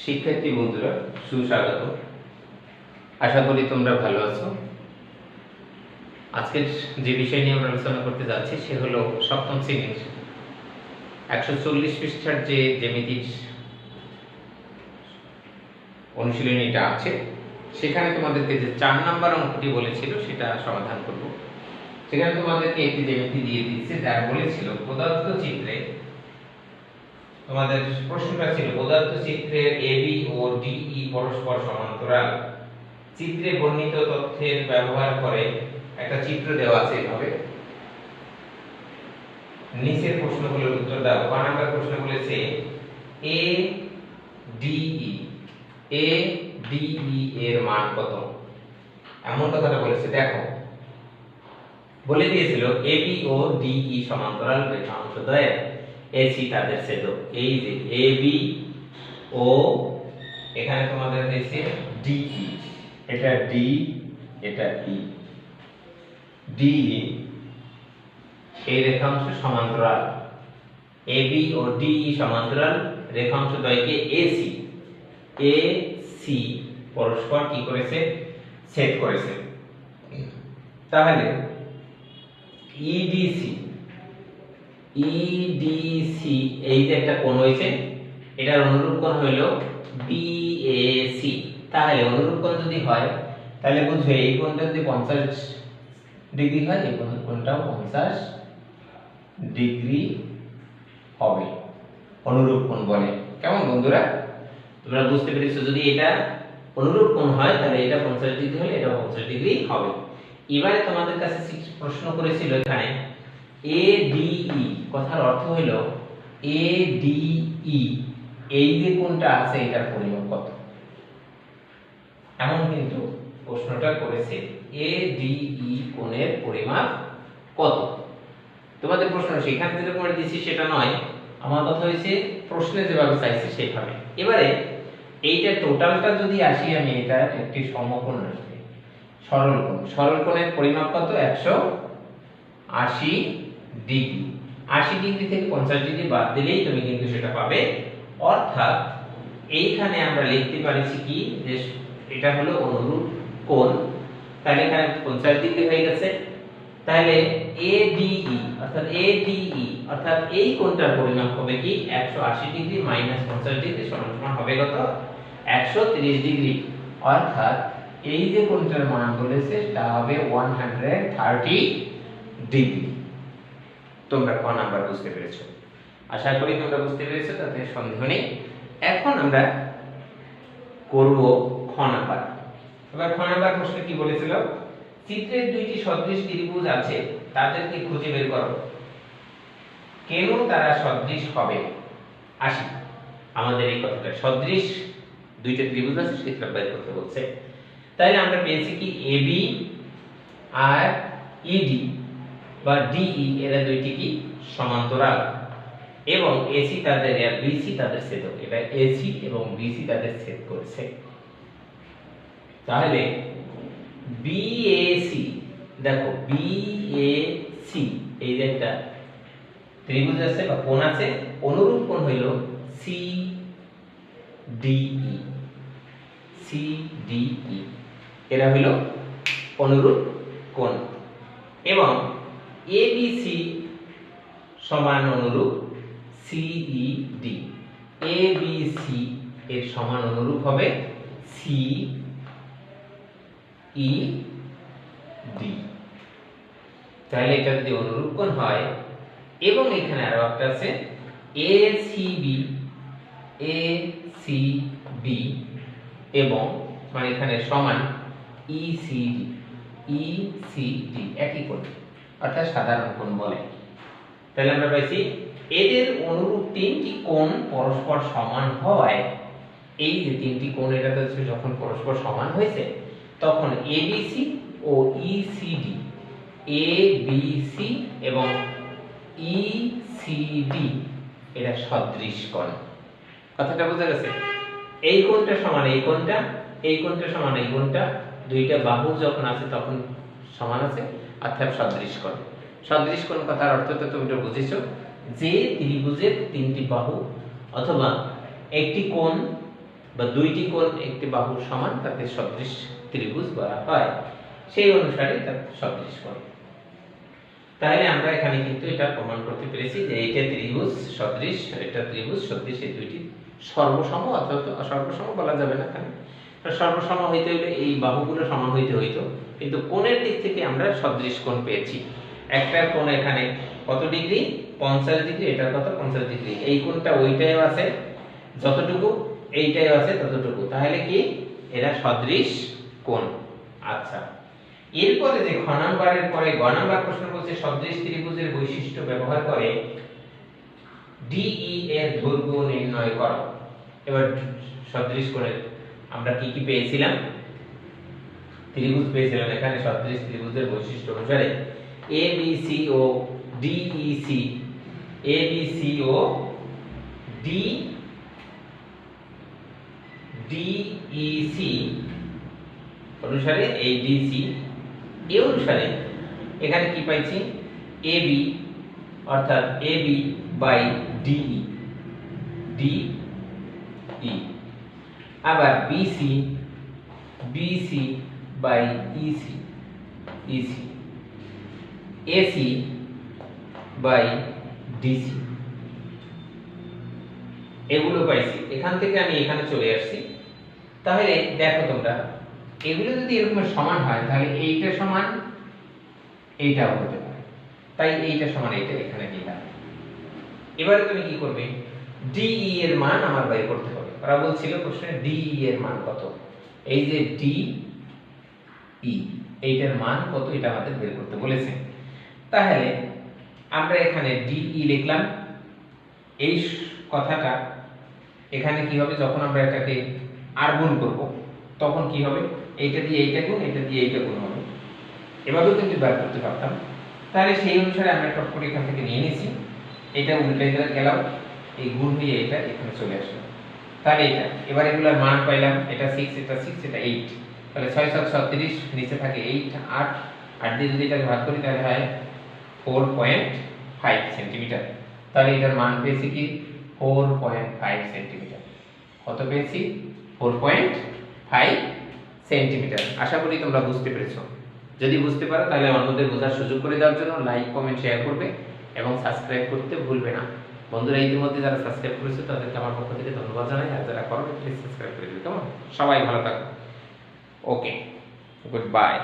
শিক্ষার্থী বন্ধুরা সুস্বাগত আশা করি তোমরা ভালো আছো। আজকের যে বিষয় নিয়ে আমরা আলোচনা করতে যাচ্ছি, সে হলো সপ্তম শ্রেণির একশো চল্লিশ পৃষ্ঠার যে জ্যামিতির অনুশীলনীটা আছে, সেখানে তোমাদেরকে যে চার নাম্বার অঙ্কটি বলেছিল, সেটা সমাধান করব। সেখানে তোমাদেরকে একটি জ্যামিতি দিয়ে দিচ্ছে যা বলেছিল প্রদত্ত চিত্রে তোমাদের প্রশ্নটা ছিল পদার্থ চিত্রের এবি ও ডিই পরস্পর সমান্তরাল। চিত্রে বর্ণিত তথ্যের ব্যবহার করে একটা চিত্র দেওয়া আছে এভাবে। নিচের প্রশ্নগুলোর উত্তর দাও। ক নাম্বার প্রশ্ন বলেছে এ ডিই এ ডি ই এর মান কত? এমন কথাটা বলেছে, দেখো। বলে দিয়েছিল এ বি ও ডি ই সমান্তরাল রেখাংশ দ্বয় এসি তাদের ছেদক এই যে এ বি ও এখানে তোমাদের হয়েছে ডিই এটা ডি এটা ই ডি এই রেখাংশ সমান্তরাল। এ বি ও ডি ই সমান্তরাল। রেখাংশ দ্বয়কে এসি এ সি পরস্পর কি করেছে? ছেদ করেছে। তাহলে ইডিসি ইডিসি এই যে একটা কোণ হয়েছে। এটার অনুরূপ কোণ হইল বিএসি তাহলে অনুরূপ কোণ যদি হয়, তাহলে বুঝবে এই কোণটা যদি পঞ্চাশ ডিগ্রি হয়, এই কোণ কোণটাও পঞ্চাশ ডিগ্রি হবে। অনুরূপ কোণ বলে। কেমন বন্ধুরা? তোমরা বুঝতে পেরেছ? যদি এটা অনুরূপ কোণ হয়, তাহলে এটা পঞ্চাশ ডিগ্রি হলে এটা পঞ্চাশ ডিগ্রি হবে। এবারে তোমাদের কাছে প্রশ্ন করেছিল এখানে। এ ডিই কথার অর্থ হলো এ ডিই এই যে কোনটা আছে এটার পরিমাপ কত? এমন কিন্তু প্রশ্নটা করেছে এ ডিই কোণের পরিমাপ কত? তোমাদের প্রশ্ন, সেখানে যেটা করে দিয়েছি সেটা নয়, আমার কথা হয়েছে প্রশ্নে যেভাবে চাইছে সেভাবে। এবারে এইটা টোটালটা যদি আসি আমি, এটা একটি সমকোণ আসবে সরল কোণ, সরল কোণের পরিমাপ কত? একশো আশি ডিগ্রি। আশি ডিগ্রি থেকে পঞ্চাশ ডিগ্রি বাদ দিলেই তুমি কিন্তু সেটা পাবে। অর্থাৎ এইখানে আমরা লিখতে পারিছি কি? যে এটা হলো অনুরূপ কোণ। তাহলে এখানে পঞ্চাশ ডিগ্রি হয়ে গেছে। তাহলে এ ডিই অর্থাৎ এ ডিই অর্থাৎ এই কোণটার পরিমাপ হবে কি? একশো আশি ডিগ্রি মাইনাস পঞ্চাশ ডিগ্রি সমান হবে কত? একশো তিরিশ ডিগ্রি। অর্থাৎ এই যে কোণটার মান বলেছে তা হবে ওয়ান হান্ড্রেড থার্টি ডিগ্রি। তোমরা ক নাম্বার বুঝতে পেরেছ। আশা করি তোমরা বুঝতে পেরেছ, তাতে সন্দেহ নেই। এখন আমরা করব খ নাম্বার। এবার খ নাম্বার প্রশ্ন কি বলেছিল? চিত্রের দুইটি সদৃশ ত্রিভুজ আছে, তাদেরকে খুঁজে বের করো। কেন তারা সদৃশ হবে? আসি। আমাদের এই কথাটা, সদৃশ দুইটা ত্রিভুজ আছে সেটা বের করতে বলছে। তাইলে আমরা পেয়েছি কি? এবি আর ইডি বা ডিই এরা দুইটি কি? সমান্তরাল। এবং এসি তাদের আর বিসি তাদের ছেদক। এটা এসি এবং বিসি তাদের ছেদ করেছে। তাহলে বিএসি দেখো বিএসি এই যে একটা ত্রিভুজ আছে বা কোণ আছে, অনুরূপ কোণ হইল সি ডিই সি ডিই এরা হইল অনুরূপ কোণ। এবং এবিসি সমান অনুরূপ সিইডি এবিসি এর সমান অনুরূপ হবে সি ই ডি তাহলে এটা যদি অনুরূপ কোণ হয়, এবং এখানে আরও একটা আছে A C B A C B এবং মানে এখানে সমান E C D E C D একই কোণ অর্থাৎ সাধারণ কোণ বলে। তাহলে আমরা পাইছি, এদের অনুরূপ তিনটি কোণ পরস্পর সমান হওয়ায় এই যে তিনটি কোণ, এটা যখন পরস্পর সমান হয়েছে, তখন ABC O E C D A B C এবং ইসিডি এরা সদৃশ কোণ। কথাটা বোঝা গেছে? এই কোণটা সমান এই কোণটা এই কোণটা সমান এই কোণটা, দুইটা বাহু যখন আছে তখন সমান আছে অর্থাৎ সদৃশ কোণ কথার অর্থ তো তুমি তো বুঝেছ যে ত্রিভুজের তিনটি বাহু অথবা একটি কোণ বা দুইটি কোণ, একটি বাহুর সমান তাকে সদৃশ ত্রিভুজ বলা হয়। সেই অনুসারে তার সদৃশ কোণ তাহলে আমরা এখানে কিন্তু এটা প্রমাণ করতে পেরেছি যে এইটা ত্রিভুজ সদৃশ, এটা ত্রিভুজ সদৃশ, এই দুইটি সর্বসম অথবা সর্বসম বলা যাবে না এখানে সর্বসম হইতে হইলে এই বাহুগুলো সমান হইতে হইতো। কিন্তু কোণের দিক থেকে আমরা সদৃশ কোণ পেয়েছি। একটা কোণ এখানে কত ডিগ্রি? পঞ্চাশ ডিগ্রি, এটার কত পঞ্চাশ ডিগ্রি। এই কোণটা ওইটাই আছে, যতটুকু এইটাই আছে, ততটুকু। তাহলে কি? এরা সদৃশ কোণ। আচ্ছা। এরপরে যে খ নাম্বারের পরে গ নাম্বার প্রশ্ন বলছে, সদৃশ ত্রিভুজের বৈশিষ্ট্য ব্যবহার করে ডিই এর দৈর্ঘ্য নির্ণয় করো। এবার সদৃশ কোণের আমরা কি কি পেয়েছিলাম? ত্রিভুজ পেয়েছিলাম এখানে সদৃশ ত্রিভুজের বৈশিষ্ট্য অনুসারে A B C O D E C A B C O D D E C অনুসারে এ এই ডিসি এ অনুসারে এখানে কি পাইছি? এ বি অর্থাৎ A B by D E D E আবার B C B C by E C E C A C by D C এগুলো পাইছি। এখান থেকে আমি এখানে চলে আসছি। তাহলে দেখো তোমরা, এগুলো যদি এরকম সমান হয়, তাহলে এইটা সমান এইটাও হতে পারে। তাই এইটা সমান, এইটা এখানে দিলাম এবারে তুমি কি করবে? ডিই এর মান আমার বের করতে হবে। ওরা বলছিল প্রশ্নে ডিই এর মান কত? এই যে ডি ই এইটার মান কত এটা আমাদের বের করতে বলেছে। তাহলে আমরা এখানে ডি ই লিখলাম। এই কথাটা এখানে কি হবে? যখন আমরা এটাকে আর গুণ করব, তখন কি হবে? এইটা দিয়ে এইটা গুণ এটা দিয়ে এইটা গুণ হবে। এভাবেও কিন্তু বার করতে পারতাম। তাহলে সেই অনুসারে আমরা টপ করে এখান থেকে নিয়ে নিয়েছি। এটা উল্টে গেলাম। এই গুণ হয়ে এটা এখানে চলে আসলো। তাহলে এটা এবার এগুলোর মান পাইলাম, এটা সিক্স এটা সিক্স এটা এইট তাহলে ছয় সাত ছত্রিশ, নিচে থাকে এইট আট। আট দিয়ে যদি এটাকে ভাগ করি, তাহলে হয় ফোর পয়েন্ট ফাইভ সেন্টিমিটার তাহলে এটার মান পেয়েছি কি? ফোর পয়েন্ট ফাইভ সেন্টিমিটার কত পেয়েছি? ফোর পয়েন্ট ফাইভ সেন্টিমিটার আশা করি তোমরা বুঝতে পেরেছ। যদি বুঝতে পারো, তাহলে অন্যদের বোঝার সুযোগ করে দেওয়ার জন্য লাইক কমেন্ট শেয়ার করবে এবং সাবস্ক্রাইব করতে ভুলবে না। বন্ধুরা, ইতিমধ্যে যারা সাবস্ক্রাইব করেছে, তাদেরকে আমার পক্ষ থেকে ধন্যবাদ জানাই। আর যারা করো প্লিজ সাবস্ক্রাইব করে দিবে কেমন? সবাই ভালো থাকো। Okay good bye